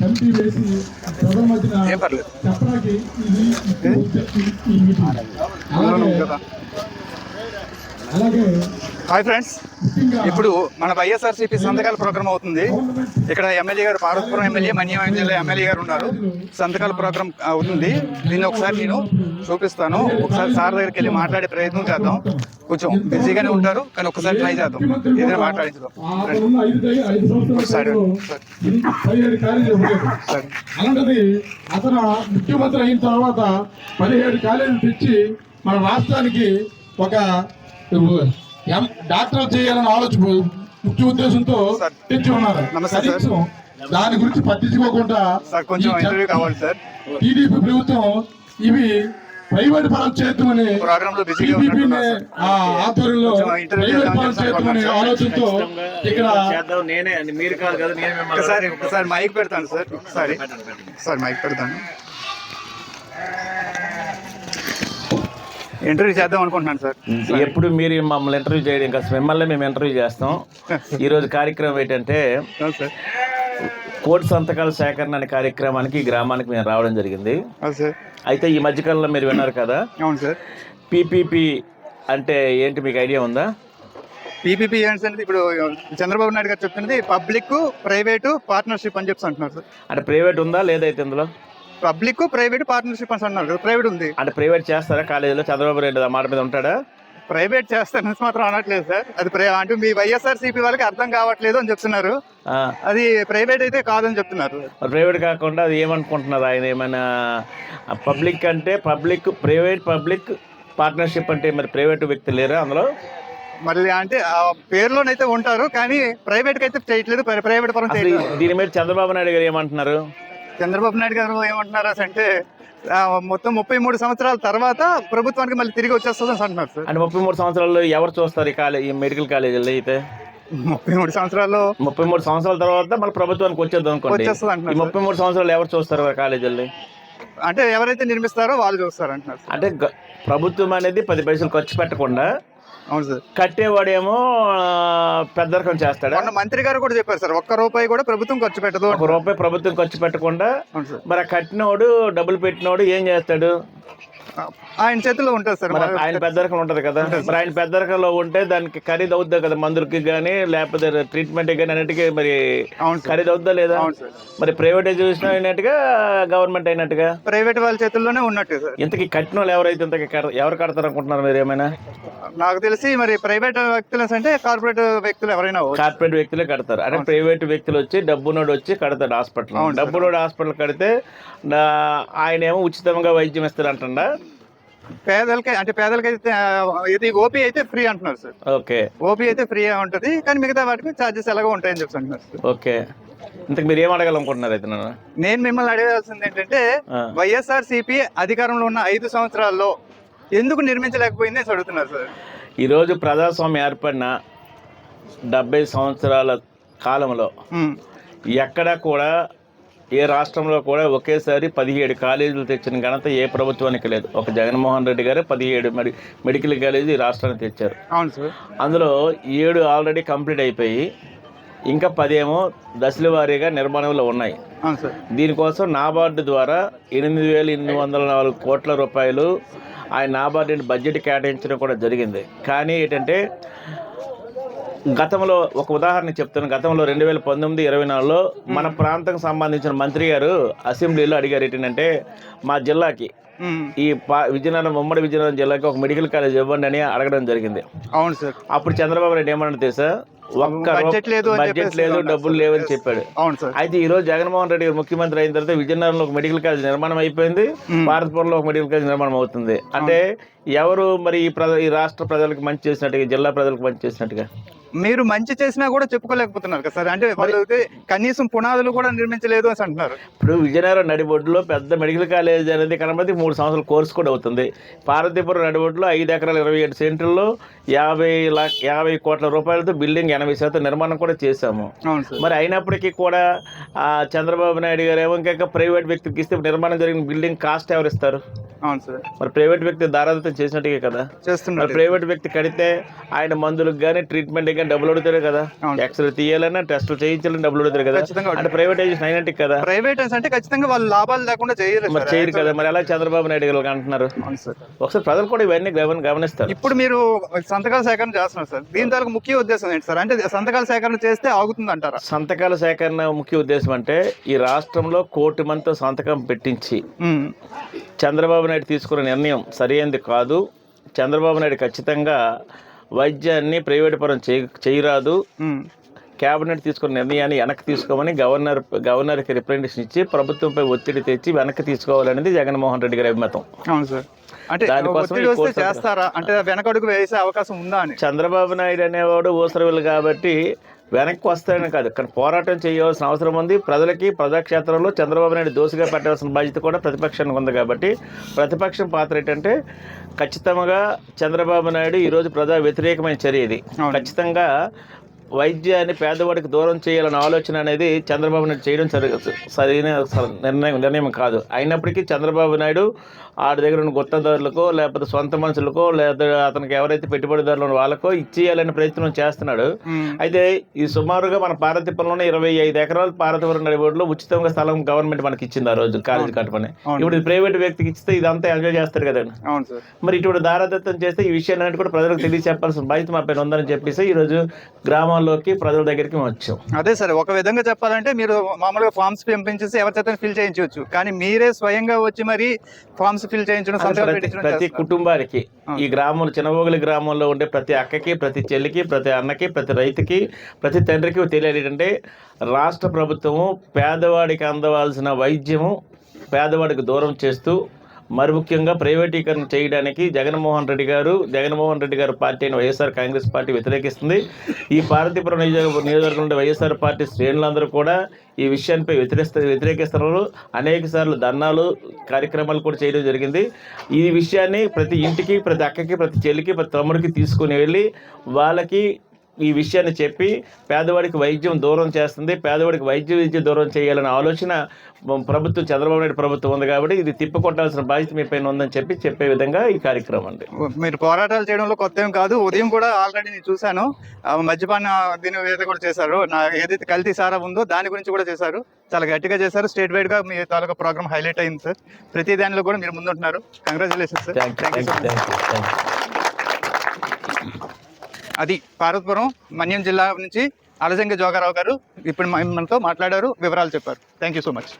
Committee వేసి ప్రజల చెప్పడానికి ఇది అలాగే అలాగే హాయ్ ఫ్రెండ్స్. ఇప్పుడు మన వైఎస్ఆర్సీపీ సంతకాల ప్రోగ్రామ్ అవుతుంది. ఇక్కడ ఎమ్మెల్యే గారు పార్వతీపురం ఎమ్మెల్యే మన్యం జిల్లా ఎమ్మెల్యే గారు ఉన్నారు. సంతకాల ప్రోగ్రామ్ అవుతుంది. దీన్ని ఒకసారి నేను చూపిస్తాను. ఒకసారి సార్ దగ్గరికి వెళ్ళి మాట్లాడే ప్రయత్నం చేద్దాం. కొంచెం బిజీగానే ఉంటారు కానీ ఒకసారి ట్రై చేద్దాం. ఏదైనా మాట్లాడించుదాం. అలాంటిది అతను ముఖ్యమంత్రి అయిన తర్వాత పదిహేడు కాలేజీలు తెచ్చి మన రాష్ట్రానికి ఒక డాక్టర్ చేయాలని ఆలోచన ముఖ్య ఉద్దేశంతో. తెచ్చి ఉన్నారు. కనీసం దాని గురించి పట్టించుకోకుండా సార్ కొంచెం ఇంటర్వ్యూ కావాలి సార్. టీడీపీ ప్రభుత్వం ఇవి ప్రైవేట్ పరం చేద్దామని ప్రోగ్రామ్లో బిజీగా టీడీపీని ఉన్నట్టున్నారు ఆ ఆధ్వర్యంలో ప్రైవేట్ పరం చేద్దామని. ఆలోచనతో ఇక్కడ చేద్దాం. నేనే అని మీరు కాదు కదా నేను ఒకసారి ఒకసారి మైక్ పెడతాను సార్. ఒకసారి. సార్ మైక్ పెడతాను. ఇంటర్వ్యూ చేద్దాం అనుకుంటున్నాను సార్. ఎప్పుడు మీరు మమ్మల్ని ఇంటర్వ్యూ చేయడం ఇంకా మిమ్మల్ని మేము ఇంటర్వ్యూ చేస్తాం. ఈరోజు కార్యక్రమం ఏంటంటే కోటి సంతకాల సేకరణ అనే కార్యక్రమానికి ఈ గ్రామానికి మేము రావడం జరిగింది. అయితే ఈ మధ్యకాలంలో మీరు విన్నారు కదా అవును సార్. పీపీపీ అంటే ఏంటి మీకు ఐడియా ఉందా? పీపీపీ ఏంటంటే ఇప్పుడు చంద్రబాబు నాయుడు గారు చెప్తున్నది పబ్లిక్ ప్రైవేటు పార్ట్నర్షిప్ అని చెప్పి అంటున్నారు సార్. అంటే ప్రైవేట్ ఉందా లేదైతే ఇందులో? పబ్లిక్ ప్రైవేట్ పార్ట్నర్షిప్ అని అన్నారు. ప్రైవేట్ ఉంది. అంటే ప్రైవేట్ చేస్తారా? కాలేజీలో చంద్రబాబు నాయుడు ఆ మాట మీద ఉంటాడా? ప్రైవేట్ చేస్తానని మాత్రం అనట్లేదు సార్. అది అంటే మీ వైఎస్ఆర్ సిపి వాళ్ళకి అర్థం కావట్లేదు అని చెప్తున్నారు. అది ప్రైవేట్ అయితే కాదని చెప్తున్నారు. ప్రైవేట్ కాకుండా అది ఏమనుకుంటున్నారు ఆయన? ఏమైనా పబ్లిక్ అంటే పబ్లిక్ ప్రైవేట్ పబ్లిక్ పార్ట్నర్షిప్ అంటే మరి ప్రైవేట్ వ్యక్తి లేరా అందులో? మళ్ళీ అంటే పేరులోనైతే ఉంటారు కానీ ప్రైవేట్కి అయితే చేయట్లేదు ప్ర- ప్రైవేట్ పరం దీని మీద చంద్రబాబు నాయుడు గారు ఏమంటున్నారు? చంద్రబాబు నాయుడు గారు ఏమంటున్నారు అంటే మొత్తం ముప్పై మూడు సంవత్సరాల తర్వాత ప్రభుత్వానికి మళ్ళీ తిరిగి వచ్చేస్తుంది అని అంటున్నారు సార్. అంటే ముప్పై మూడు సంవత్సరాల్లో ఎవరు చూస్తారు ఈ కాలేజ్ ఈ మెడికల్ కాలేజీలో అయితే? ముప్పై మూడు సంవత్సరాల్లో ముప్పై మూడు సంవత్సరాల తర్వాత మళ్ళీ ప్రభుత్వానికి వచ్చేద్దాం అనుకోండి. వచ్చేస్తుంది ముప్పై మూడు సంవత్సరాలు ఎవరు చూస్తారు ఆ కాలేజీల్లో? అంటే ఎవరైతే నిర్మిస్తారో వాళ్ళు చూస్తారు అంటున్నారు. అంటే ప్రభుత్వం అనేది పది పైసలు ఖర్చు పెట్టకుండా అవును సార్. కట్టేవాడేమో పెద్దరకం చేస్తాడా? మొన్న మంత్రి గారు కూడా చెప్పారు సార్ ఒక్క రూపాయి కూడా ప్రభుత్వం ఖర్చు పెట్టదు ఒక రూపాయి ప్రభుత్వం ఖర్చు పెట్టకుండా మరి ఆ కట్టినోడు డబ్బులు పెట్టినోడు ఏం చేస్తాడు? ఆయన చేతిలో ఉంటుంది సార్. ఆయన పెద్దరకం ఉంటది కదా. మరి ఆయన పెద్దరకంలో ఉంటే దానికి ఖరీదు అవుద్దా కదా మందులకి కానీ లేకపోతే ట్రీట్మెంట్ కానీ అన్నిటికీ మరి ఖరీదు అవుద్దా లేదా? మరి ప్రైవేటైజేషన్ అయినట్టుగా గవర్నమెంట్ అయినట్టుగా? ప్రైవేట్ వాళ్ళ చేతుల్లోనే ఉన్నట్టు సార్. ఇంతకీ కట్టిన వాళ్ళు ఎవరైతే ఇంతకీ కడ- ఎవరు కడతారు అనుకుంటున్నారు మీరు ఏమైనా? నాకు తెలిసి మరి ప్రైవేట్ వ్యక్తులు అంటే కార్పొరేట్ వ్యక్తులు ఎవరైనా. కార్పొరేట్ వ్యక్తులే కడతారు. అంటే ప్రైవేట్ వ్యక్తులు వచ్చి డబ్బునోడు వచ్చి కడతాడు హాస్పిటల్. డబ్బునోడు హాస్పిటల్ కడితే నా- ఆయన ఏమో ఉచితంగా వైద్యం ఇస్తారు అంటుండ పేదలకి అంటే పేదలకి అయితే ఇది ఓపీ అయితే ఫ్రీ అంటున్నారు సార్. ఓకే. ఓపీ అయితే ఫ్రీ ఉంటది కానీ మిగతా వాటికి ఛార్జెస్ ఎలాగో ఉంటాయని చెప్పి అంటున్నారు సార్. ఓకే. ఇంతకు మీరు ఏం అడగాలనుకుంటున్నారు అయితే నన్ను? నేను మిమ్మల్ని అడగాల్సింది ఏంటంటే. వైఎస్ఆర్ సిపి అధికారంలో ఉన్న ఐదు సంవత్సరాల్లో ఎందుకు నిర్మించలేకపోయింది అడుగుతున్నారు సార్. ఈరోజు ప్రజాస్వామ్యం ఏర్పడిన డెబ్బై సంవత్సరాల కాలంలో. ఎక్కడా కూడా ఏ రాష్ట్రంలో కూడా ఒకేసారి పదిహేడు కాలేజీలు తెచ్చిన ఘనత ఏ ప్రభుత్వానికి లేదు. ఒక జగన్మోహన్ రెడ్డి గారు పదిహేడు మెడి మెడికల్ కాలేజీ ఈ రాష్ట్రానికి తెచ్చారు. అవును సార్. అందులో ఏడు ఆల్రెడీ కంప్లీట్ అయిపోయి ఇంకా పదేమో దశల వారీగా నిర్మాణంలో ఉన్నాయి. అవును సార్. దీనికోసం నాబార్డు ద్వారా ఎనిమిది వేల ఎనిమిది వందల నాలుగు కోట్ల రూపాయలు ఆయన నాబార్డు బడ్జెట్ కేటాయించడం కూడా జరిగింది. కానీ ఏంటంటే గతంలో ఒక ఉదాహరణ చెప్తాను. గతంలో రెండు వేల పంతొమ్మిది ఇరవై నాలుగులో మన ప్రాంతం సంబంధించిన మంత్రి గారు అసెంబ్లీలో అడిగారు ఏంటంటే మా జిల్లాకి. ఈ విజయనగరం ఉమ్మడి విజయనగరం జిల్లాకి ఒక మెడికల్ కాలేజ్ ఇవ్వండి అని అడగడం జరిగింది. అవును సార్. అప్పుడు చంద్రబాబు నాయుడు ఏమన్నా తెలుసా? ఒక్క బడ్జెట్ లేదు బడ్జెట్ లేదు డబ్బులు. లేవని చెప్పాడు. అవును సార్. అయితే ఈ రోజు జగన్మోహన్ రెడ్డి గారు ముఖ్యమంత్రి అయిన తర్వాత విజయనగరంలో ఒక మెడికల్ కాలేజ్ నిర్మాణం అయిపోయింది. భారతపురంలో ఒక మెడికల్ కాలేజ్ నిర్మాణం అవుతుంది. అంటే ఎవరు మరి ఈ ప్ర ఈ రాష్ట్ర ప్రజలకు మంచి చేసినట్టుగా జిల్లా ప్రజలకు మంచి చేసినట్టుగా? మీరు మంచి చేసినా కూడా చెప్పుకోలేకపోతున్నారు కదా సార్. అంటే వాళ్ళు అయితే కనీసం పునాదులు కూడా నిర్మించలేదు అని అంటున్నారు. ఇప్పుడు విజయనగరం నడిబొడ్డులో పెద్ద మెడికల్ కాలేజ్ అనేది కనబడి మూడు సంవత్సరాల కోర్సు కూడా అవుతుంది. పార్వతీపురం నడిబొడ్డులో ఐదు ఎకరాల ఇరవై ఏడు సెంటర్లో యాభై యాభై కోట్ల రూపాయలతో బిల్డింగ్ ఎనభై శాతం నిర్మాణం కూడా చేశాము. అవును సార్. మరి అయినప్పటికీ కూడా ఆ, చంద్రబాబు నాయుడు గారు ఏమో ఇంకా ప్రైవేట్ వ్యక్తికి ఇస్తే నిర్మాణం జరిగిన బిల్డింగ్ కాస్ట్ ఎవరు ఇస్తారు? అవును సార్. మరి ప్రైవేట్ వ్యక్తి దారాదత్తం చేసినట్టుగా కదా? చేస్తున్నారు. ప్రైవేట్ వ్యక్తి కడితే ఆయన మందులకు కానీ ట్రీట్మెంట్ కానీ డబ్బులు అడుగుతారు కదా. ఎక్స్రే తీయాలన్నా టెస్టులు చేయించాలని డబ్బులు అడుగుతారు కదా. ఖచ్చితంగా అంటే ప్రైవేటైజేషన్ అయినట్టు కదా. ప్రైవేట్ అంటే ఖచ్చితంగా వాళ్ళు లాభాలు లేకుండా చేయరు మరి చేయరు కదా. మరి ఎలా చంద్రబాబు నాయుడు గారు అంటున్నారు? ఒకసారి ప్రజలు కూడా ఇవన్నీ గమని గమనిస్తారు. ఇప్పుడు మీరు సంతకాల సేకరణ చేస్తున్నారు సార్. దీని తాలూకు ముఖ్య ఉద్దేశం ఏంటి సార్? అంటే సంతకాల సేకరణ చేస్తే ఆగుతుంది అంటారా? సంతకాల సేకరణ ముఖ్య ఉద్దేశం అంటే ఈ రాష్ట్రంలో కోటి మందితో సంతకం పెట్టించి. చంద్రబాబు నాయుడు తీసుకున్న నిర్ణయం సరైనది కాదు. చంద్రబాబు నాయుడు ఖచ్చితంగా వైద్యాన్ని ప్రైవేట్ పరం చేయ చేయరాదు. కేబినెట్ తీసుకున్న నిర్ణయాన్ని వెనక్కి తీసుకోమని గవర్నర్ గవర్నర్కి రిప్రజెంటేషన్ ఇచ్చి ప్రభుత్వంపై ఒత్తిడి తెచ్చి వెనక్కి తీసుకోవాలనేది జగన్మోహన్ రెడ్డి గారి అభిమతం. అవును సార్. అంటే చేస్తారా? అంటే వెనకడుగు వేసే అవకాశం ఉందా అని. చంద్రబాబు నాయుడు అనేవాడు ఊసరవిల్లు కాబట్టి వెనక్కి వస్తాడని కాదు. కానీ పోరాటం చేయవలసిన అవసరం ఉంది. ప్రజలకి ప్రజాక్షేత్రంలో చంద్రబాబు నాయుడు దోషిగా పెట్టవలసిన బాధ్యత కూడా ప్రతిపక్షానికి ఉంది కాబట్టి ప్రతిపక్షం పాత్ర ఏంటంటే ఖచ్చితంగా చంద్రబాబు నాయుడు ఈరోజు ప్రజా వ్యతిరేకమైన చర్య ఇది. ఖచ్చితంగా వైద్యాన్ని పేదవాడికి దూరం చేయాలన్న ఆలోచన అనేది చంద్రబాబు నాయుడు చేయడం సరి సరైన నిర్ణయం నిర్ణయం కాదు. అయినప్పటికీ చంద్రబాబు నాయుడు ఆడి దగ్గర ఉన్న గుత్తదారులకో లేకపోతే సొంత మనుషులకో లేదా అతనికి ఎవరైతే పెట్టుబడిదారులు ఉన్న వాళ్ళకో ఇచ్చేయాలనే ప్రయత్నం చేస్తున్నాడు. అయితే ఈ సుమారుగా మన పార్వతీపురంలోనే ఇరవై ఐదు ఎకరాలు పార్వతీపురం నడిబోడ్లో ఉచితంగా స్థలం గవర్నమెంట్ మనకి ఇచ్చింది ఆ రోజు కాలేజీ కట్టమని. ఇప్పుడు ప్రైవేట్ వ్యక్తికి ఇస్తే ఇదంతా ఎంజాయ్ చేస్తారు కదండి మరి ఇటువంటి దారాదత్తం చేస్తే ఈ విషయాన్ని కూడా ప్రజలకు తెలియచెప్పాల్సిన బాధ్యత మా పైన ఉందని చెప్పేసి ఈరోజు గ్రామాల్లోకి ప్రజల దగ్గరికి వచ్చాం. అదే సార్ ఒక విధంగా చెప్పాలంటే మీరు మామూలుగా ఫామ్స్ పంపించేసి ఎవరి చేత ఫిల్ చేయించవచ్చు. కానీ మీరే స్వయంగా వచ్చి మరి ఫామ్స్ ఫిల్ చేయించడం ప్రతి. కుటుంబానికి ఈ గ్రామంలో చిన్నవోగులి గ్రామంలో ఉండే ప్రతి అక్కకి ప్రతి చెల్లికి ప్రతి అన్నకి ప్రతి రైతుకి ప్రతి తండ్రికి తెలియాలి ఏంటంటే రాష్ట్ర ప్రభుత్వము పేదవాడికి అందవలసిన వైద్యము పేదవాడికి దూరం చేస్తూ మరి ముఖ్యంగా ప్రైవేటీకరణ చేయడానికి జగన్మోహన్ రెడ్డి గారు జగన్మోహన్ రెడ్డి గారు పార్టీ అయిన వైఎస్ఆర్ కాంగ్రెస్ పార్టీ వ్యతిరేకిస్తుంది. ఈ పార్వతీపురం నియోజక నియోజకవర్గం నుండి వైఎస్ఆర్ పార్టీ శ్రేణులందరూ కూడా ఈ విషయాన్నిపై వ్యతిరేస్త వ్యతిరేకిస్తున్నారు. అనేక సార్లు ధర్నాలు కార్యక్రమాలు కూడా చేయడం జరిగింది. ఈ విషయాన్ని ప్రతి ఇంటికి ప్రతి అక్కకి ప్రతి చెల్లికి ప్రతి తమ్ముడికి తీసుకుని వెళ్ళి వాళ్ళకి ఈ విషయాన్ని చెప్పి పేదవాడికి వైద్యం దూరం చేస్తుంది పేదవాడికి వైద్య విద్య దూరం చేయాలనే ఆలోచన ప్రభుత్వం చంద్రబాబు నాయుడు ప్రభుత్వం ఉంది కాబట్టి ఇది తిప్పికొట్టాల్సిన బాధ్యత మీ పైన ఉందని చెప్పి చెప్పే విధంగా ఈ కార్యక్రమం అండి. మీరు పోరాటాలు చేయడంలో కొత్త ఏం కాదు. ఉదయం కూడా ఆల్రెడీ నేను చూశాను. మద్యపాన దీని మీద కూడా చేశారు. నా ఏదైతే కల్తీ సారా ఉందో దాని గురించి కూడా చేశారు. చాలా గట్టిగా చేశారు. స్టేట్ వైడ్గా మీ తాలూకా ప్రోగ్రామ్ హైలైట్ అయింది సార్. ప్రతి దానిలో కూడా మీరు ముందుంటున్నారు. Congratulation sir thank you thank you thank you thank you అది పార్వతపురం మన్యం జిల్లా నుంచి అలజంగ జోగారావు గారు ఇప్పుడు మనతో మాట్లాడారు వివరాలు చెప్పారు. Thank you so much